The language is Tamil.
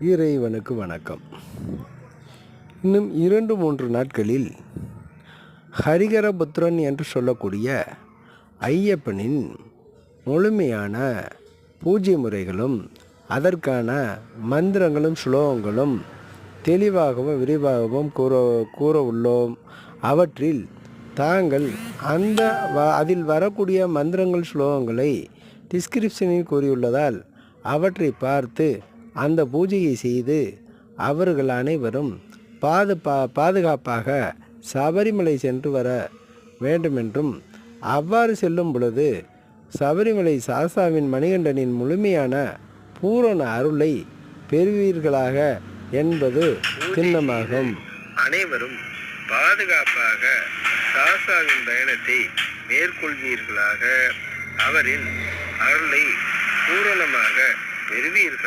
இறைவனுக்கு வணக்கம். இன்னும் இரண்டு மூன்று நாட்களில் ஹரிகரபுத்திரன் என்று சொல்லக்கூடிய ஐயப்பனின் முழுமையான பூஜை முறைகளும் அதற்கான மந்திரங்களும் ஸ்லோகங்களும் தெளிவாகவும் விரிவாகவும் கூற கூற உள்ளோம். அவற்றில் தாங்கள் அந்த வ அதில் வரக்கூடிய மந்திரங்கள் ஸ்லோகங்களை டிஸ்கிரிப்ஷனில் கூறியுள்ளதால் அவற்றை பார்த்து அந்த பூஜையை செய்து அவர்கள் அனைவரும் பாதுபா பாதுகாப்பாக சபரிமலை சென்று வர வேண்டுமென்றும் அவ்வாறு செல்லும் பொழுது சபரிமலை சாசாவின் மணிகண்டனின் முழுமையான பூரண அருளை பெறுவீர்களாக என்பது சின்னமாகும் அனைவரும் பாதுகாப்பாக சாசாவின் பயணத்தை மேற்கொள்வீர்களாக. அவரின் அருளை பூரணமாக பெறுவீர்கள்.